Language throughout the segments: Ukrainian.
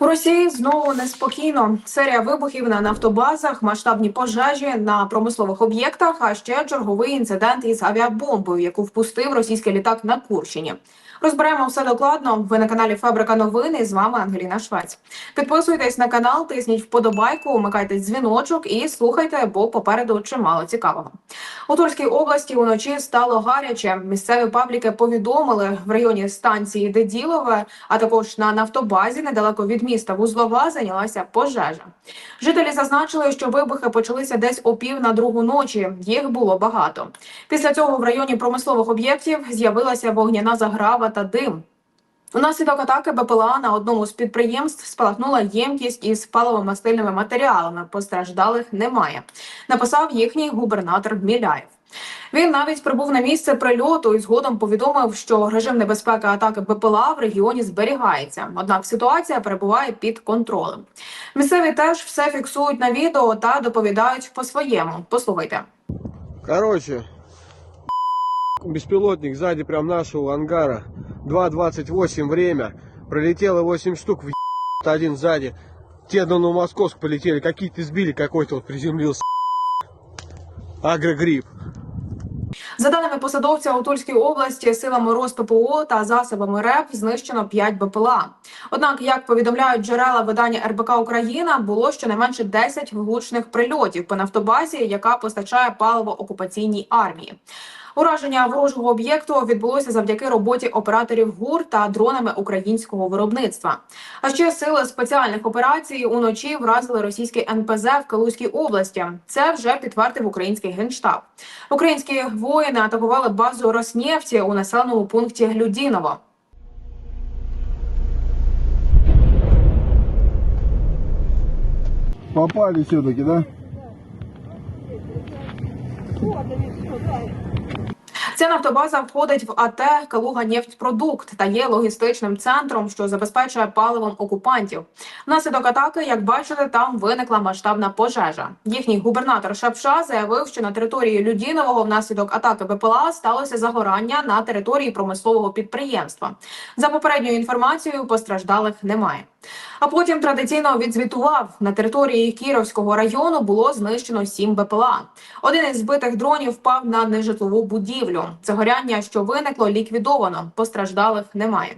У Росії знову неспокійно. Серія вибухів на нафтобазах, масштабні пожежі на промислових об'єктах, а ще черговий інцидент із авіабомбою, яку впустив російський літак на Курщині. Розберемо все докладно. Ви на каналі Фабрика новин. І з вами Ангеліна Швець. Підписуйтесь на канал, тисніть вподобайку, вмикайте дзвіночок і слухайте, бо попереду чимало цікавого. У Тульській області уночі стало гаряче. Місцеві пабліки повідомили в районі станції Деділове, а також на нафтобазі недалеко від міста Вузлова зайнялася пожежа. Жителі зазначили, що вибухи почалися десь о пів на другу ночі. Їх було багато. Після цього в районі промислових об'єктів з'явилася вогняна заграва та дим. Унаслідок атаки БПЛА на одному з підприємств спалахнула ємкість із паливомастильними матеріалами. Постраждалих немає. Написав їхній губернатор Міляєв. Він навіть прибув на місце прильоту і згодом повідомив, що режим небезпеки атаки БПЛА в регіоні зберігається. Однак ситуація перебуває під контролем. Місцеві теж все фіксують на відео та доповідають по-своєму. Послухайте. Короче, беспилотник сзади прям нашего ангара. 2.28 время. Пролетело 8 штук в один сзади. Те до Новомосковск полетели. Какие-то сбили, какой-то вот приземлился. Агрогрипп. За даними посадовця у Тульській області, силами РосППО та засобами РЕП знищено 5 БПЛА. Однак, як повідомляють джерела видання РБК Україна, було щонайменше 10 влучних прильотів по нафтобазі, яка постачає паливо окупаційній армії. Ураження ворожого об'єкту відбулося завдяки роботі операторів ГУР та дронами українського виробництва. А ще сили спеціальних операцій уночі вразили російський НПЗ в Калузькій області. Це вже підтвердив український генштаб. Українські воїни атакували базу Роснефті у населеному пункті Людіново. Попали все-таки, да? Ця нафтобаза входить в АТ Калуга нефтьпродукт та є логістичним центром, що забезпечує паливом окупантів. Внаслідок атаки, як бачите, там виникла масштабна пожежа. Їхній губернатор Шапша заявив, що на території Людінового внаслідок атаки БПЛА сталося загорання на території промислового підприємства. За попередньою інформацією, постраждалих немає. А потім традиційно відзвітував на території Кіровського району було знищено сім БПЛА. Один із збитих дронів впав на нежитлову будівлю. Загоряння, що виникло, ліквідовано. Постраждалих немає.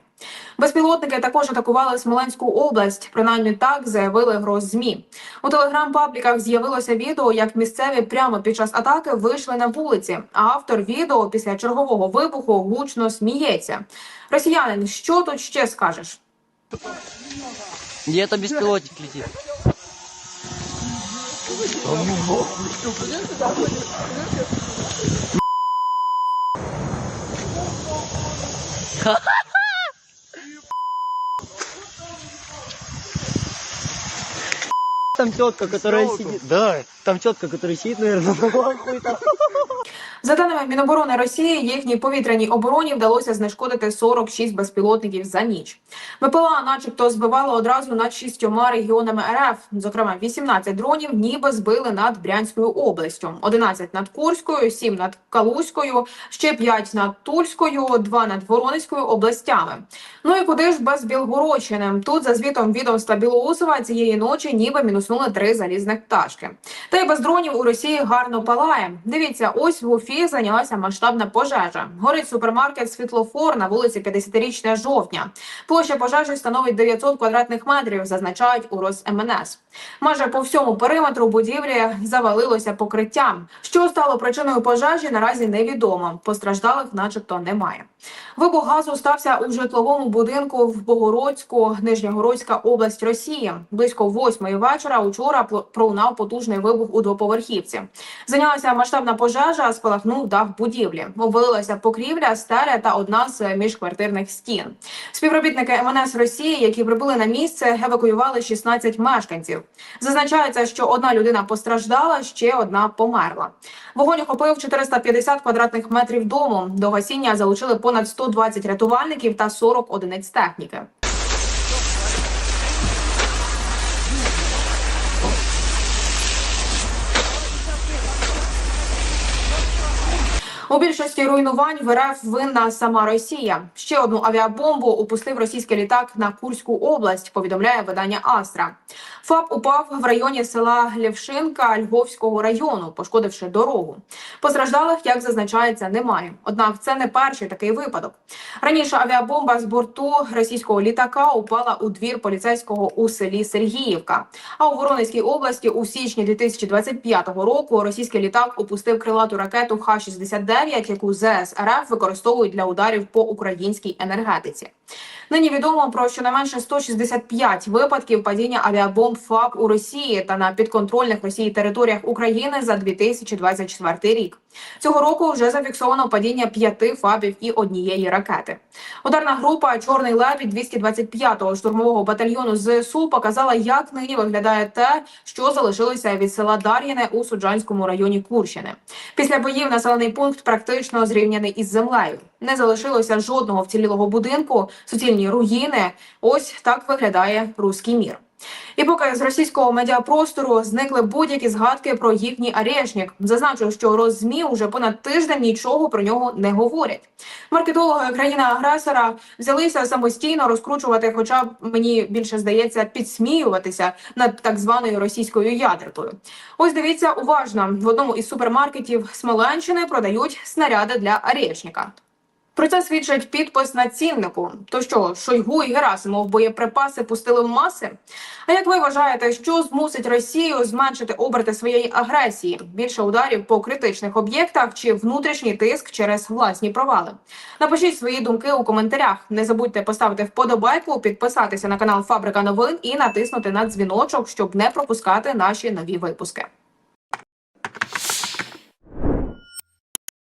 Безпілотники також атакували Смоленську область. Принаймні так заявили гроз змі. У телеграм-пабліках з'явилося відео, як місцеві прямо під час атаки вийшли на вулиці. А автор відео після чергового вибуху гучно сміється. Росіянин, що тут ще скажеш? Где-то беспилотник летит. Там тетка, которая сидит. Да, там тетка, которая сидит, наверное, на лавку там. За даними Міноборони Росії, їхній повітряній обороні вдалося знешкодити 46 безпілотників за ніч. БПЛА, начебто, збивало одразу над шістьома регіонами РФ. Зокрема, 18 дронів ніби збили над Брянською областю, 11 над Курською, 7 над Калузькою, ще 5 над Тульською, 2 над Воронезькою областями. Ну і куди ж без Білгородщини? Тут за звітом відомства Білоусова цієї ночі ніби мінуснули три залізних пташки. Та й без дронів у Росії гарно палає. Дивіться, ось в Уфі зайнялася масштабна пожежа. Горить супермаркет Світлофор на вулиці 50-річне жовтня. Площа пожежі становить 900 квадратних метрів, зазначають у Росмнс. Майже по всьому периметру будівлі завалилося покриттям. Що стало причиною пожежі, наразі невідомо. Постраждалих, начебто, немає. Вибух газу стався у житловому будинку в Богородську, Нижньогородська область Росії. Близько восьмої вечора учора пролунав потужний вибух у двоповерхівці. Зайнялася масштабна пожежа, спалахнув дах будівлі. Обвалилася покрівля, стеля та одна з міжквартирних стін. Співробітники МНС Росії, які прибули на місце, евакуювали 16 мешканців. Зазначається, що одна людина постраждала, ще одна померла. Вогонь охопив 450 квадратних метрів дому. До гасіння залучили понад 120 рятувальників та 40 одиниць техніки. У більшості руйнувань в РФ винна сама Росія. Ще одну авіабомбу упустив російський літак на Курську область. Повідомляє видання Астра. ФАП упав в районі села Лєвшинка Львовського району, пошкодивши дорогу. Постраждалих, як зазначається, немає. Однак це не перший такий випадок. Раніше авіабомба з борту російського літака упала у двір поліцейського у селі Сергіївка. А у Воронезькій області у січні 2025 року російський літак опустив крилату ракету Х-69, яку ЗС РФ використовують для ударів по українській енергетиці. Нині відомо про щонайменше 165 випадків падіння авіабомб ФАП у Росії та на підконтрольних Росії територіях України за 2024 рік. Цього року вже зафіксовано падіння п'яти фабів і однієї ракети. Ударна група Чорний лебідь 225-го штурмового батальйону ЗСУ показала, як нині виглядає те, що залишилося від села Дар'їне у Суджанському районі Курщини. Після боїв населений пункт практично зрівняний із землею. Не залишилося жодного вцілілого будинку, суцільні руїни. Ось так виглядає руський мір. І поки з російського медіапростору зникли будь-які згадки про їхній арешник, зазначу, що роззмі уже понад тиждень нічого про нього не говорять. Маркетологи країни-агресора взялися самостійно розкручувати, хоча б мені більше здається, підсміюватися над так званою російською ядеркою. Ось дивіться уважно: в одному із супермаркетів Смоленщини продають снаряди для арешника. Про це свідчить підпис на ціннику. То що, Шойгу і Герасимов боєприпаси пустили в маси? А як ви вважаєте, що змусить Росію зменшити оберти своєї агресії? Більше ударів по критичних об'єктах чи внутрішній тиск через власні провали? Напишіть свої думки у коментарях. Не забудьте поставити вподобайку, підписатися на канал Фабрика новин і натиснути на дзвіночок, щоб не пропускати наші нові випуски.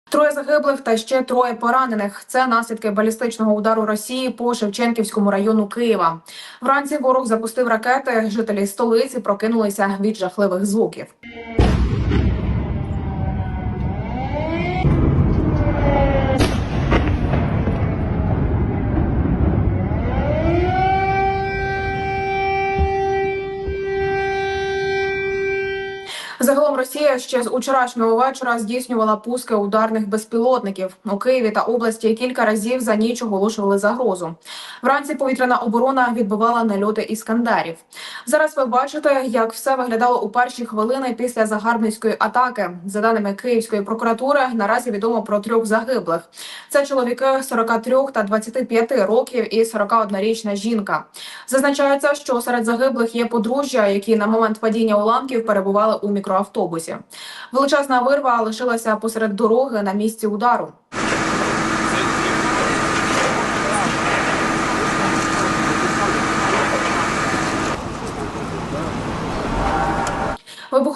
Троє загиблих та ще троє поранених. Це наслідки балістичного удару Росії по Шевченківському району Києва. Вранці ворог запустив ракети. Жителі столиці прокинулися від жахливих звуків. Росія ще з учорашнього вечора здійснювала пуски ударних безпілотників у Києві та області. Кілька разів за ніч оголошували загрозу. Вранці повітряна оборона відбивала нальоти іскандерів. Зараз ви бачите, як все виглядало у перші хвилини після загарбницької атаки. За даними Київської прокуратури, наразі відомо про трьох загиблих. Це чоловіки 43 та 25 років і 41-річна жінка. Зазначається, що серед загиблих є подружжя, які на момент падіння уламків перебували у мікроавтобусі. Величезна вирва лишилася посеред дороги на місці удару.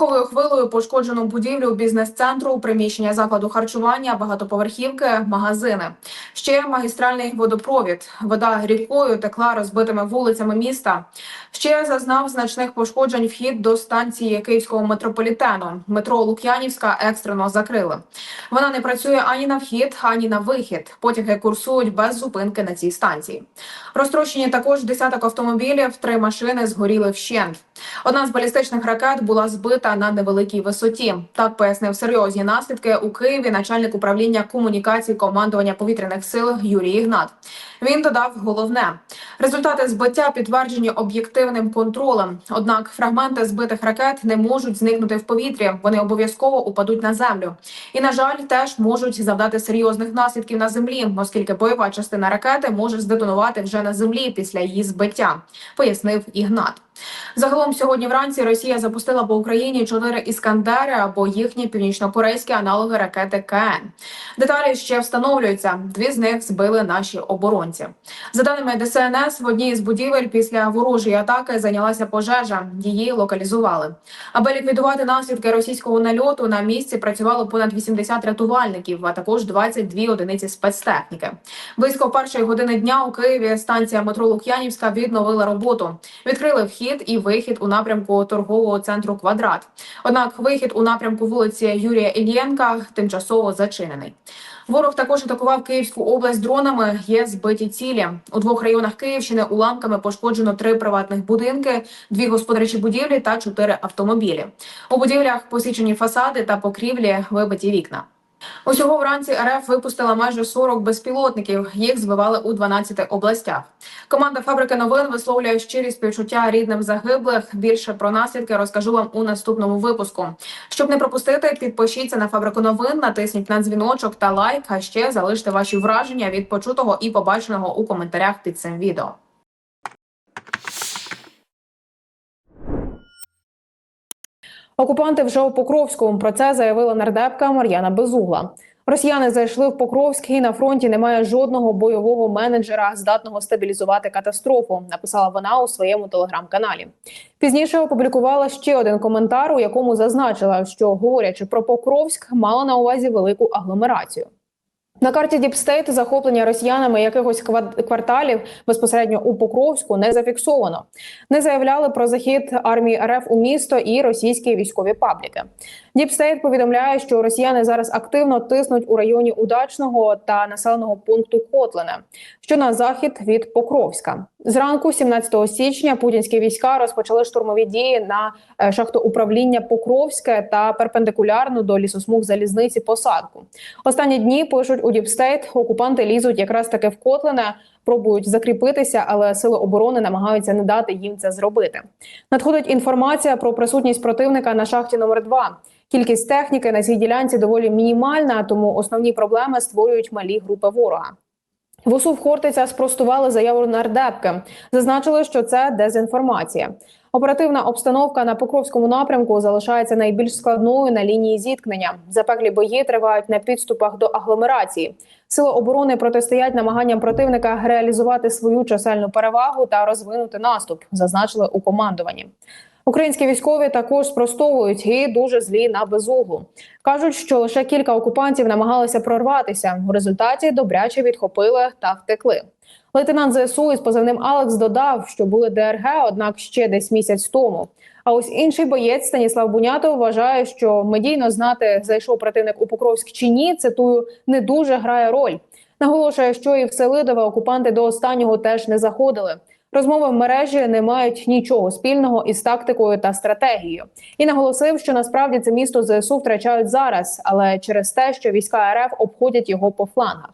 Вибуховою хвилою пошкоджено будівлю бізнес-центру, приміщення закладу харчування, багатоповерхівки, магазини. Ще магістральний водопровід. Вода рікою текла розбитими вулицями міста. Ще зазнав значних пошкоджень вхід до станції київського метрополітену. Метро Лук'янівська екстрено закрили. Вона не працює ані на вхід, ані на вихід. Потяги курсують без зупинки на цій станції. Розтрощені також десяток автомобілів, три машини згоріли вщент. Одна з балістичних ракет була збита на невеликій висоті. Так пояснив серйозні наслідки у Києві начальник управління комунікацій командування повітряних сил Юрій Ігнат. Він додав головне: результати збиття підтверджені об'єктивним контролем. Однак фрагменти збитих ракет не можуть зникнути в повітрі. Вони обов'язково упадуть на землю. І на жаль, теж можуть завдати серйозних наслідків на землі, оскільки бойова частина ракети може здетонувати вже на землі після її збиття, пояснив Ігнат. Загалом сьогодні вранці Росія запустила по Україні чотири іскандери або їхні північнокорейські аналоги ракети КН. Деталі ще встановлюються. Дві з них збили наші оборонці. За даними ДСНС, в одній з будівель після ворожої атаки зайнялася пожежа. Її локалізували. Аби ліквідувати наслідки російського нальоту, на місці працювало понад 80 рятувальників, а також 22 одиниці спецтехніки. Близько першої години дня у Києві станція метро Лук'янівська відновила роботу. Відкрили вхід і вихід у напрямку торгового центру Квадрат. Однак вихід у напрямку вулиці Юрія Ільєнка тимчасово зачинений. Ворог також атакував Київську область дронами. Є збиті цілі у двох районах Київщини. Уламками пошкоджено три приватних будинки, дві господарчі будівлі та чотири автомобілі. У будівлях посічені фасади та покрівлі вибиті вікна. Усього вранці РФ випустила майже 40 безпілотників. Їх збивали у 12 областях. Команда фабрики новин висловлює щирі співчуття рідним загиблих. Більше про наслідки розкажу вам у наступному випуску. Щоб не пропустити, підпишіться на фабрику новин, натисніть на дзвіночок та лайк. А ще залиште ваші враження від почутого і побаченого у коментарях під цим відео. Окупанти вже у Покровському Про це заявила нардепка Мар'яна Безугла. Росіяни зайшли в Покровськ і на фронті немає жодного бойового менеджера, здатного стабілізувати катастрофу. Написала вона у своєму телеграм-каналі. Пізніше опублікувала ще один коментар, у якому зазначила, що говорячи про Покровськ, мала на увазі велику агломерацію. На карті Діпстейт захоплення росіянами якихось кварталів безпосередньо у Покровську не зафіксовано. Не заявляли про захід армії РФ у місто і російські військові пабліки. Діпстейт повідомляє, що росіяни зараз активно тиснуть у районі Удачного та населеного пункту Котлине, що на захід від Покровська. Зранку, 17 січня, путінські війська розпочали штурмові дії на е, шахтоуправління Покровське та перпендикулярну до лісосмуг залізниці посадку. Останні дні пишуть у Діпстейт, окупанти лізуть якраз таки в Котлине, пробують закріпитися, але сили оборони намагаються не дати їм це зробити. Надходить інформація про присутність противника на шахті номер 2 Кількість техніки на цій ділянці доволі мінімальна, тому основні проблеми створюють малі групи ворога. В Хортиця спростували заяву нардепки. Зазначили, що це дезінформація. Оперативна обстановка на Покровському напрямку залишається найбільш складною на лінії зіткнення. Запеклі бої тривають на підступах до агломерації. Сили оборони протистоять намаганням противника реалізувати свою чисельну перевагу та розвинути наступ, зазначили у командуванні. Українські військові також спростовують і дуже злі на безуглу. кажуть, що лише кілька окупантів намагалися прорватися. У результаті добряче відхопили та втекли. Лейтенант ЗСУ із позивним Алекс додав, що були ДРГ, однак ще десь місяць тому. А ось інший боєць Станіслав Бунятов вважає, що медійно знати, зайшов противник у Покровськ чи ні. Цитую, не дуже грає роль. Наголошує, що і в Селидове окупанти до останнього теж не заходили. Розмови в мережі не мають нічого спільного із тактикою та стратегією. І наголосив, що насправді це місто ЗСУ втрачають зараз, але через те, що війська РФ обходять його по флангах.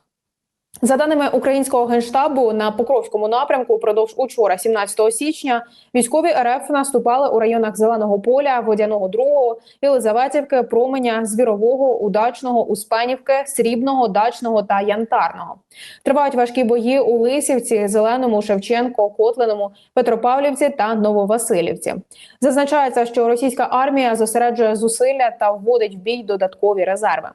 За даними українського генштабу, на Покровському напрямку упродовж учора, 17 січня, військові РФ наступали у районах Зеленого поля, Водяного Другого, Єлизаветівки, Променя, Звірового, Удачного, Успенівки, Срібного, Дачного та Янтарного. Тривають важкі бої у Лисівці, Зеленому, Шевченко, Котлиному, Петропавлівці та Нововасилівці. Зазначається, що російська армія зосереджує зусилля та вводить в бій додаткові резерви.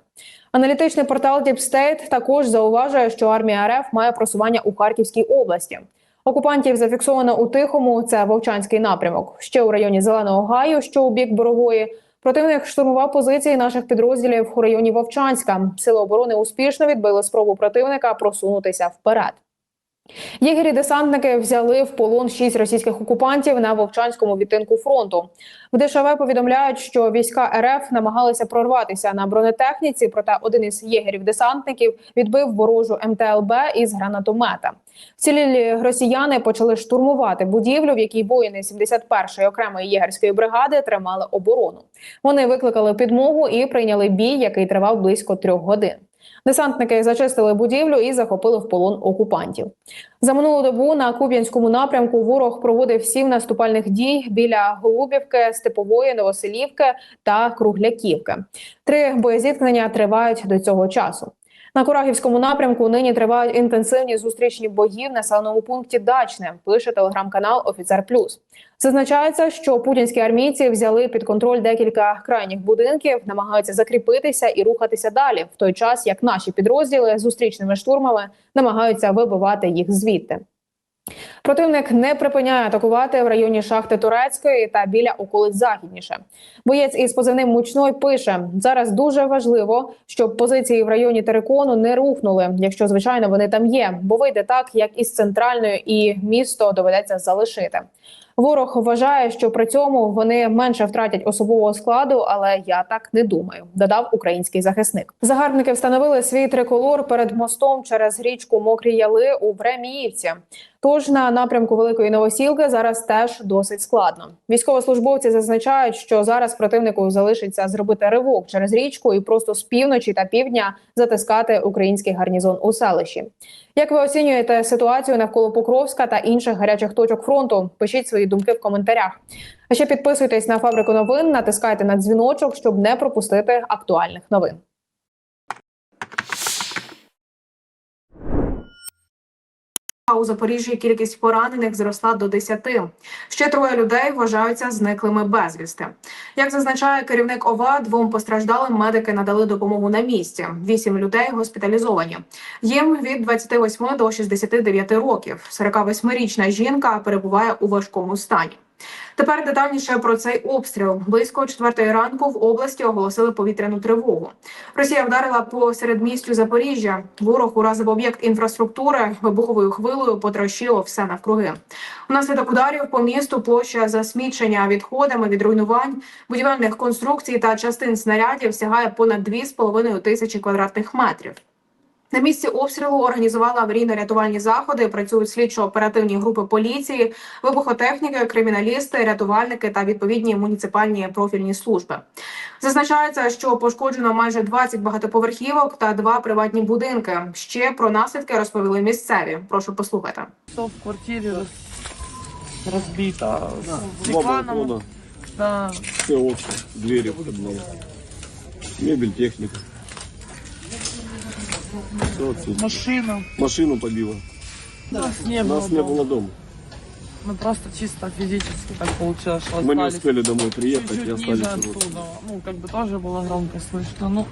Аналітичний портал Deep State також зауважує, що армія РФ має просування у Харківській області. Окупантів зафіксовано у Тихому, це Вовчанський напрямок. Ще у районі Зеленого Гаю, що у бік Борової. Противник штурмував позиції наших підрозділів у районі Вовчанська. Сили оборони успішно відбили спробу противника просунутися вперед. Єгері-десантники взяли в полон шість російських окупантів на Вовчанському відтинку фронту. В ДШВ повідомляють, що війська РФ намагалися прорватися на бронетехніці, проте один із єгерів-десантників відбив ворожу МТЛБ із гранатомета. Вцілілі росіяни почали штурмувати будівлю, в якій воїни 71-ї окремої єгерської бригади тримали оборону. Вони викликали підмогу і прийняли бій, який тривав близько трьох годин. Десантники зачистили будівлю і захопили в полон окупантів. За минулу добу на Куп'янському напрямку ворог проводив сім наступальних дій біля Голубівки, Степової, Новоселівки та Кругляківки. Три боєзіткнення тривають до цього часу. На Курагівському напрямку нині тривають інтенсивні зустрічні бої в населеному пункті Дачне. Пише телеграм-канал Офіцер Плюс. Зазначається, що путінські армійці взяли під контроль декілька крайніх будинків, намагаються закріпитися і рухатися далі, в той час як наші підрозділи зустрічними штурмами намагаються вибивати їх звідти. Противник не припиняє атакувати в районі шахти Турецької та біля околиць західніше. Боєць із позивним мучной пише: зараз дуже важливо, щоб позиції в районі Терекону не рухнули, якщо звичайно вони там є, бо вийде так, як із центральної, і місто доведеться залишити. Ворог вважає, що при цьому вони менше втратять особового складу, але я так не думаю. Додав український захисник. Загарбники встановили свій триколор перед мостом через річку Мокрі Яли у Времіївці. Тож на напрямку Великої Новосілки зараз теж досить складно. Військовослужбовці зазначають, що зараз противнику залишиться зробити ривок через річку і просто з півночі та півдня затискати український гарнізон у селищі. Як ви оцінюєте ситуацію навколо Покровська та інших гарячих точок фронту? Пишіть свої думки в коментарях. А ще підписуйтесь на фабрику новин, натискайте на дзвіночок, щоб не пропустити актуальних новин. А у Запоріжжі кількість поранених зросла до 10. Ще троє людей вважаються зниклими безвісти. Як зазначає керівник ОВА, двом постраждалим медики надали допомогу на місці. Вісім людей госпіталізовані. Їм від 28 до 69 років. 48-річна жінка перебуває у важкому стані. Тепер детальніше про цей обстріл. Близько четвертої ранку в області оголосили повітряну тривогу. Росія вдарила по середмістю Запоріжжя. Ворог уразив об'єкт інфраструктури вибуховою хвилою потрощило все навкруги. Унаслідок ударів по місту площа засмічення відходами від руйнувань будівельних конструкцій та частин снарядів сягає понад 2,5 тисячі квадратних метрів. На місці обстрілу організували аварійно-рятувальні заходи. Працюють слідчо-оперативні групи поліції, вибухотехніки, криміналісти, рятувальники та відповідні муніципальні профільні служби. Зазначається, що пошкоджено майже 20 багатоповерхівок та два приватні будинки. Ще про наслідки розповіли місцеві. Прошу послухати. Все в квартире раз- разбито. С Два диваном, балкона, да. все окна, двери. Мебель, техника. Машина. Машину побило. Нас не было. Нас не было дома. Мы просто чисто физически так получилось, что Мы не остались успели домой приехать и чуть-чуть ниже остались тут. оттуда. Ну, как бы тоже было громко слышно. Ну,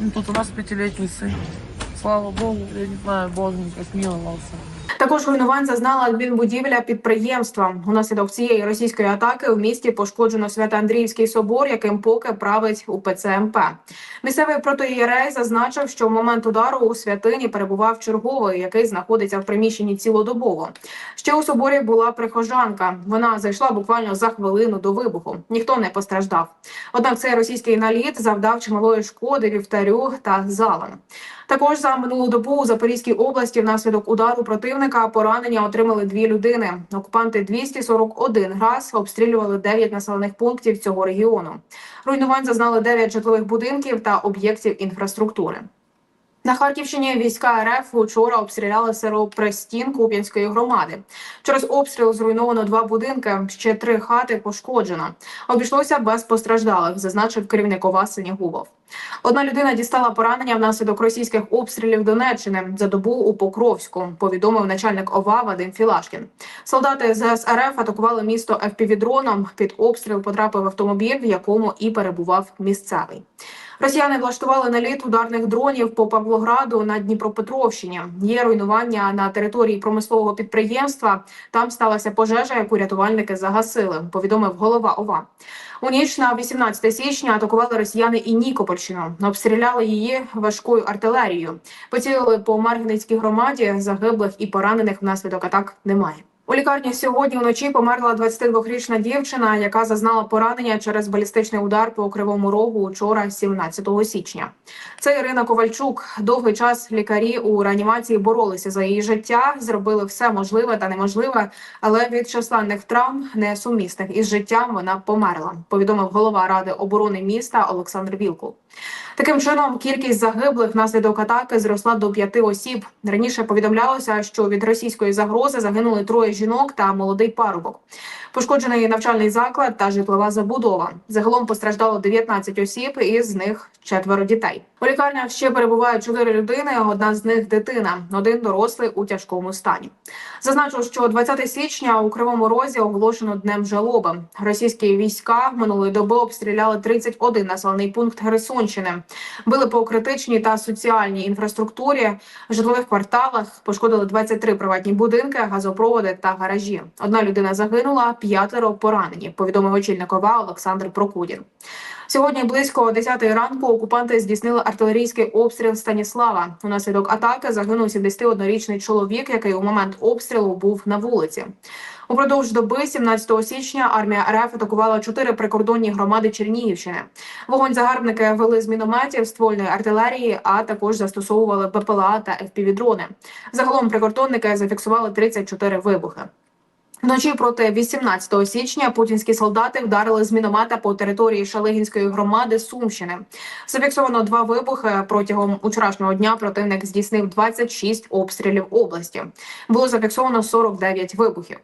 ну, тут у нас пятилетний сын. Слава богу, я не знаю, Бог как миловался. Також руйнувань зазнала адмінбудівля підприємства. Унаслідок цієї російської атаки у місті пошкоджено Свято-Андріївський собор, яким поки править УПЦ МП. Місцевий протоієрей зазначив, що в момент удару у святині перебував черговий, який знаходиться в приміщенні цілодобово. Ще у соборі була прихожанка. Вона зайшла буквально за хвилину до вибуху. Ніхто не постраждав. Однак цей російський наліт завдав чималої шкоди вівтарю та залам. Також за минулу добу у Запорізькій області внаслідок удару противника поранення отримали дві людини. Окупанти 241 раз обстрілювали 9 населених пунктів цього регіону. Руйнувань зазнали 9 житлових будинків та об'єктів інфраструктури. На Харківщині війська РФ учора обстріляли село Престін Куп'янської громади. Через обстріл зруйновано два будинки, ще три хати пошкоджено. Обійшлося без постраждалих, зазначив керівник ОВА Синягубов. Одна людина дістала поранення внаслідок російських обстрілів Донеччини за добу у Покровську. Повідомив начальник ОВА Вадим Філашкін. Солдати з СРФ атакували місто ФПВ-дроном. Під обстріл потрапив автомобіль, в якому і перебував місцевий. Росіяни влаштували наліт ударних дронів по Павлограду на Дніпропетровщині. Є руйнування на території промислового підприємства. Там сталася пожежа, яку рятувальники загасили. Повідомив голова ОВА. У ніч на 18 січня атакували росіяни і Нікопольщину. Обстріляли її важкою артилерією. Поцілили по Маргіницькій громаді. Загиблих і поранених внаслідок атак немає. У лікарні сьогодні вночі померла 22-річна дівчина, яка зазнала поранення через балістичний удар по кривому рогу учора, 17 січня. Це Ірина Ковальчук. Довгий час лікарі у реанімації боролися за її життя, зробили все можливе та неможливе, але від численних травм, несумісних із життям, вона померла. Повідомив голова ради оборони міста Олександр Вілкул. Таким чином, кількість загиблих внаслідок атаки зросла до п'яти осіб. Раніше повідомлялося, що від російської загрози загинули троє жінок та молодий парубок. Пошкоджений навчальний заклад та житлова забудова. Загалом постраждало 19 осіб, із них четверо дітей. У лікарнях ще перебувають чотири людини. Одна з них дитина, один дорослий у тяжкому стані. Зазначу, що 20 січня у Кривому Розі оголошено днем жалоби. Російські війська минулої доби обстріляли 31 населений пункт Херсонщини. Били по критичній та соціальній інфраструктурі, житлових кварталах, пошкодили 23 приватні будинки, газопроводи та гаражі. Одна людина загинула, п'ятеро поранені. Повідомив очільник ОВА Олександр Прокудін. Сьогодні близько 10 ранку окупанти здійснили артилерійський обстріл Станіслава. Унаслідок атаки загинув 71-річний чоловік, який у момент обстрілу був на вулиці. Упродовж доби 17 січня армія РФ атакувала чотири прикордонні громади Чернігівщини. Вогонь загарбники вели з мінометів, ствольної артилерії, а також застосовували БПЛА та ФПВ-дрони. Загалом прикордонники зафіксували 34 вибухи. Вночі проти 18 січня путінські солдати вдарили з міномета по території Шалигінської громади Сумщини. Зафіксовано два вибухи протягом вчорашнього дня. Противник здійснив 26 обстрілів області. Було зафіксовано 49 вибухів.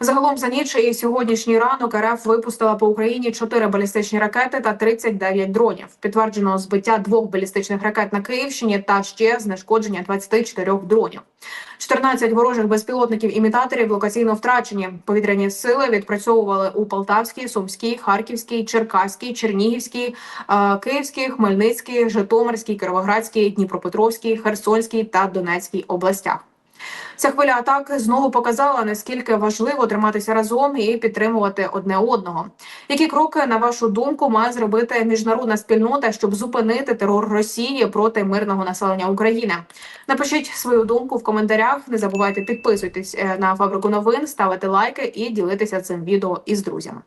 Загалом за ніч і сьогоднішній ранок РФ випустила по Україні 4 балістичні ракети та 39 дронів. Підтверджено збиття двох балістичних ракет на Київщині та ще знешкодження 24 дронів. 14 ворожих безпілотників імітаторів локаційно втрачені. Повітряні сили відпрацьовували у Полтавській, Сумській, Харківській, Черкаській, Чернігівській, е, Київській, Хмельницькій, Житомирській, Кировоградській, Дніпропетровській, Херсонській та Донецькій областях. Ця хвиля атак знову показала наскільки важливо триматися разом і підтримувати одне одного. Які кроки, на вашу думку, має зробити міжнародна спільнота, щоб зупинити терор Росії проти мирного населення України? Напишіть свою думку в коментарях. Не забувайте підписуйтесь е, на фабрику новин, ставити лайки і ділитися цим відео із друзями.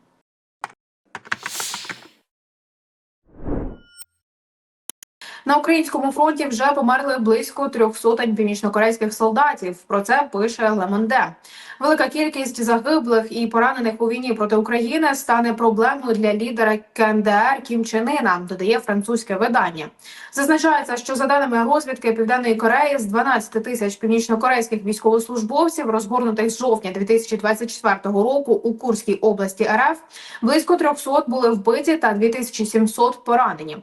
На українському фронті вже померли близько трьох сотень північнокорейських солдатів. Про це пише Лемонде. Велика кількість загиблих і поранених у війні проти України стане проблемою для лідера КНДР Кім Чен Ына, додає французьке видання. Зазначається, що за даними розвідки Південної Кореї з 12 тисяч північнокорейських військовослужбовців, розгорнутих з жовтня 2024 року у Курській області РФ, близько 300 були вбиті та 2700 поранені.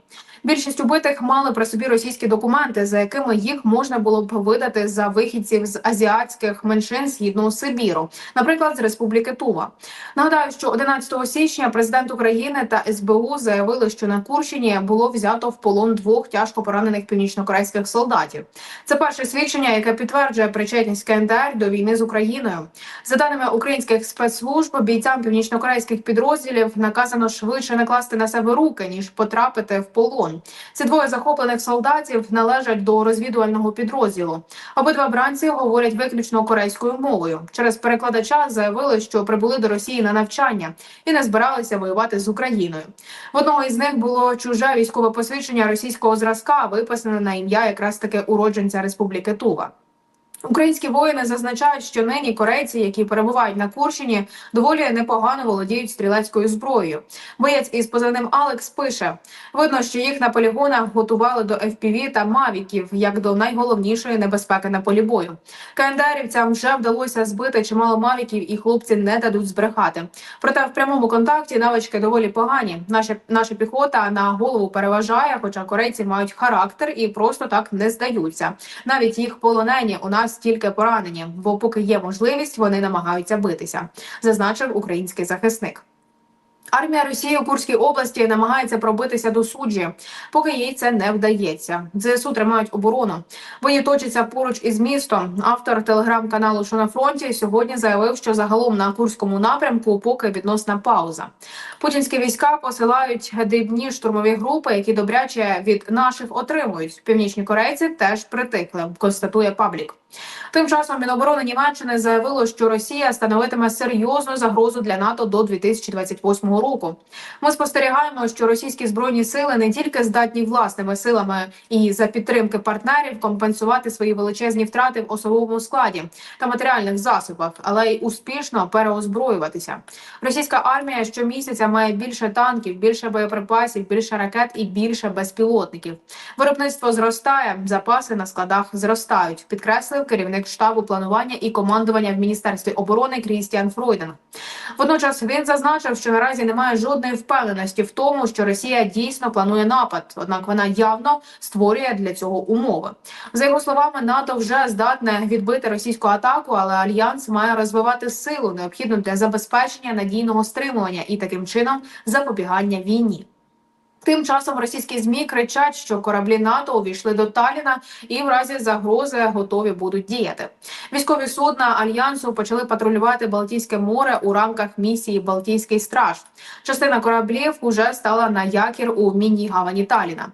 Більшість убитих мали при собі російські документи, за якими їх можна було б видати за вихідців з азіатських меншин східного Сибіру, наприклад, з Республіки Тува. Нагадаю, що 11 січня президент України та СБУ заявили, що на Курщині було взято в полон двох тяжко поранених північнокорейських солдатів. Це перше свідчення, яке підтверджує причетність КНДР до війни з Україною. За даними українських спецслужб, бійцям північнокорейських підрозділів наказано швидше накласти на себе руки ніж потрапити в полон. Ці двоє захоплених солдатів належать до розвідувального підрозділу. Обидва бранці говорять виключно корейською мовою. Через перекладача заявили, що прибули до Росії на навчання і не збиралися воювати з Україною. В одного із них було чуже військове посвідчення російського зразка, виписане на ім'я якраз таки уродженця Республіки Тува. Українські воїни зазначають, що нині корейці, які перебувають на Курщині, доволі непогано володіють стрілецькою зброєю. Боєць із позивним Алекс пише: видно, що їх на полігонах готували до FPV та мавіків як до найголовнішої небезпеки на полі бою. КНДРівцям вже вдалося збити чимало мавіків, і хлопці не дадуть збрехати. Проте в прямому контакті навички доволі погані. Наша наша піхота на голову переважає, хоча корейці мають характер і просто так не здаються. Навіть їх полонені у нас тільки поранені, бо поки є можливість, вони намагаються битися, зазначив український захисник. Армія Росії у Курській області намагається пробитися до суджі, поки їй це не вдається. ЗСУ тримають оборону. Бої точаться поруч із містом. Автор телеграм-каналу «Що на фронті сьогодні заявив, що загалом на курському напрямку поки відносна пауза. Путінські війська посилають дрібні штурмові групи, які добряче від наших отримують. Північні корейці теж притихли. Констатує паблік. Тим часом Міноборони Німеччини заявило, що Росія становитиме серйозну загрозу для НАТО до 2028 року. Ми спостерігаємо, що російські збройні сили не тільки здатні власними силами і за підтримки партнерів компенсувати свої величезні втрати в особовому складі та матеріальних засобах, але й успішно переозброюватися. Російська армія щомісяця має більше танків, більше боєприпасів, більше ракет і більше безпілотників. Виробництво зростає, запаси на складах зростають. Підкреслив керівник штабу планування і командування в міністерстві оборони Крістіан Фройден. Водночас він зазначив, що наразі немає жодної впевненості в тому, що Росія дійсно планує напад однак вона явно створює для цього умови. За його словами, НАТО вже здатне відбити російську атаку, але альянс має розвивати силу необхідну для забезпечення надійного стримування і таким чином запобігання війні. Тим часом російські змі кричать, що кораблі НАТО увійшли до Таліна і в разі загрози готові будуть діяти. Військові судна альянсу почали патрулювати Балтійське море у рамках місії Балтійський страж. Частина кораблів уже стала на якір у міні-гавані Таліна.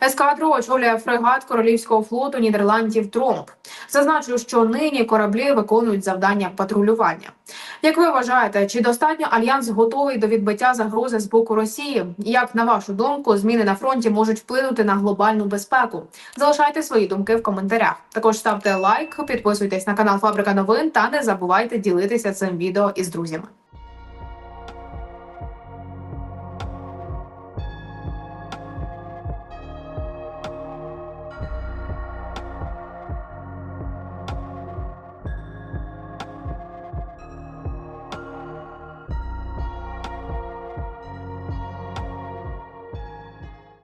Ескадру очолює фрегат Королівського флоту Нідерландів Тромп. Зазначу, що нині кораблі виконують завдання патрулювання. Як ви вважаєте, чи достатньо альянс готовий до відбиття загрози з боку Росії? Як на вашу думку, зміни на фронті можуть вплинути на глобальну безпеку? Залишайте свої думки в коментарях. Також ставте лайк, підписуйтесь на канал Фабрика новин та не забувайте ділитися цим відео із друзями.